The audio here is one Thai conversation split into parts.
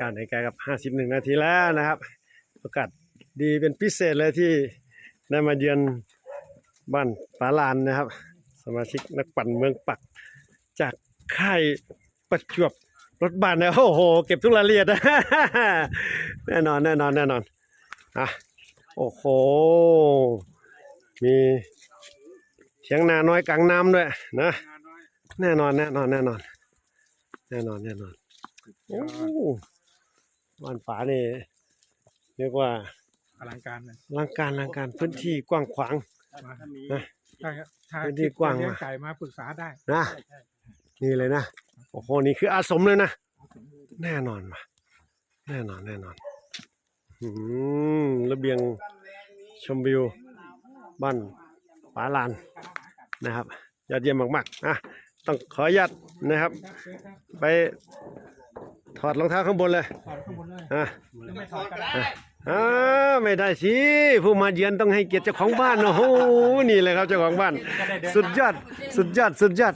การในกายกับ 51 นาทีแล้วนะครับโอกาสดีเป็นพิเศษเลยที่ได้มาเยือนบ้านฝาลานนะครับ สมาชิกนักปั่นเมืองปัก จากค่ายประจวบรถบัสนะโอ้โห เก็บทุกรายละเอียดนะแน่นอนแน่นอนแน่นอนอะโอ้โห มีเถียงนาน้อยกลางน้ำด้วยนะแน่นอนแน่นอนแน่นอนแน่นอนแน่นอนโอ้ บ้านฝานี่เรียกว่าอลังการเลยอลังการอลังการพื้นที่กว้างขวางมานะ ถ้าถ้าพื้นที่คิดกว้างจะเลี้ยงว่ะไก่มาปรึกษาได้นะนี่เลยนะโอ้โหนี่คืออาสมเลยนะแน่นอนว่ะแน่นอนแน่นอนอืมระเบียงชมวิวบ้านฝาลานนะครับยอดเยี่ยมมากๆอะต้องขออนุญาตนะครับ ไป ถอดรองเท้าข้างบนเลยถอดข้างบนเลยอะหรือไม่ถอดก็ได้อ่าไม่ได้สิผู้มาเยือนต้องให้เกียรติเจ้าของบ้านโอ้โหนี่เลยครับเจ้าของบ้าน สุดยอดสุดยอดสุดยอด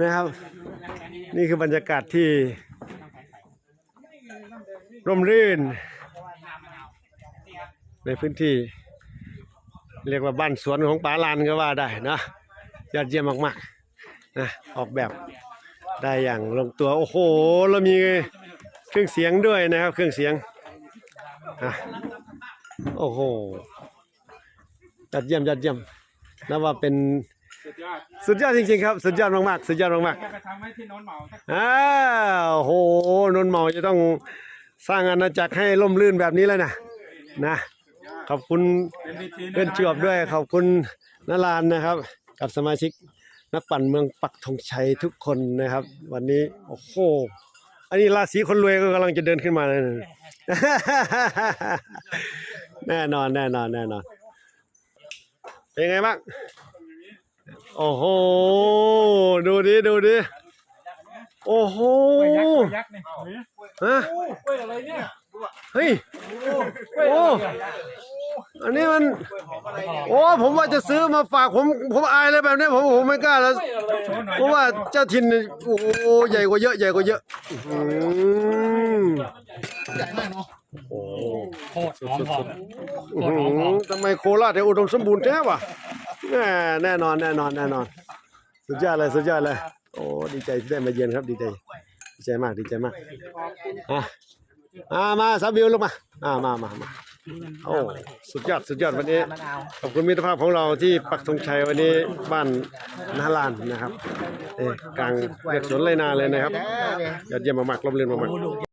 นะครับ นี่คือบรรยากาศที่ร่มรื่น ในพื้นที่ เรียกว่าบ้านสวนของป๋าลานก็ว่าได้นะยอดเยี่ยมมากๆนะออกแบบได้อย่างลงตัว โอ้โหแล้วมี เครื่องเสียงด้วยนะครับ เครื่องเสียงอะโอ้โหยอดเยี่ยมยอดเยี่ยมนับว่าเป็นสุดยอดสุดยอดจริงๆครับ สุดยอดมากๆสุดยอดมากแค่ไปทำให้ที่โน้นเหมาสักๆอ้าวโอ้โหนนท์เหมาจะต้องสร้างอาณาจักรให้ล่มลื่นแบบนี้แล้วนะนะขอบคุณเป็นวิธีเพื่อนจวบด้วยขอบคุณนารานนะครับ กับสมาชิกนักปั่นเมืองปักธงชัยทุกคนนะครับ วันนี้โอ้โห อันนี้ราศีคนรวยก็กำลังจะเดินขึ้นมาเลยแน่นอนแน่นอนแน่นอนเป็นไงบ้างโอ้โหดูดิดูดิโอ้โหเนี่ยฮะกล้วยอะไรเฮ้ยโอ้ อะไรเนี่ยอันนี้มัน โอ้ผมว่าจะซื้อมาฝากผมผมอายเลยแบบนี้ผมผมไม่กล้าแล้วโชว์หน่อยเพราะว่าเจ้าถิ่นนี่โอ้โหใหญ่กว่าเยอะใหญ่กว่าเยอะอืมใหญ่มากเนาะโอ้โคตรหอมหอมอื้อหือทำไมโคราชถึงอุดมสมบูรณ์แท้วะแน่แน่นอนแน่นอนแน่นอน สุดยอดเลยสุดยอดเลย โอ้ดีใจที่ได้มาเยือนครับดีใจดีใจมากดีใจมากอะอ่ามาซาบิวลงมาอ่ามามามา โอ้สุดยอดสุดยอดวันนี้ ขอบคุณมิตรภาพของเราที่ปักธงชัยวันนี้บ้านนาลานนะครับเอ้ยกลางเรียกสวนไรนาเลยนะครับยอดเยี่ยมมากๆร่มรื่นมากๆ